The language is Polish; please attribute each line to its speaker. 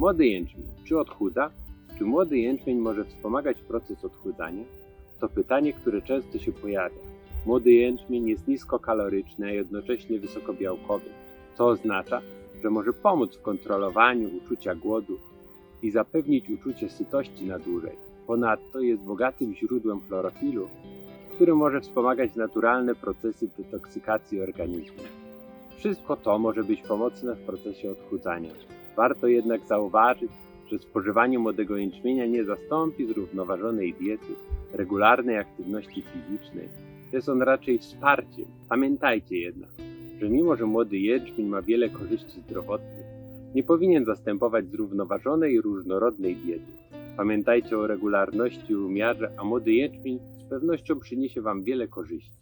Speaker 1: Młody jęczmień, czy odchudza? Czy młody jęczmień może wspomagać proces odchudzania? To pytanie, które często się pojawia. Młody jęczmień jest niskokaloryczny, a jednocześnie wysokobiałkowy, co oznacza, że może pomóc w kontrolowaniu uczucia głodu i zapewnić uczucie sytości na dłużej. Ponadto jest bogatym źródłem chlorofilu, który może wspomagać naturalne procesy detoksykacji organizmu. Wszystko to może być pomocne w procesie odchudzania. Warto jednak zauważyć, że spożywanie młodego jęczmienia nie zastąpi zrównoważonej diety, regularnej aktywności fizycznej. Jest on raczej wsparciem. Pamiętajcie jednak, że mimo że młody jęczmień ma wiele korzyści zdrowotnych, nie powinien zastępować zrównoważonej i różnorodnej diety. Pamiętajcie o regularności i umiarze, a młody jęczmień z pewnością przyniesie Wam wiele korzyści.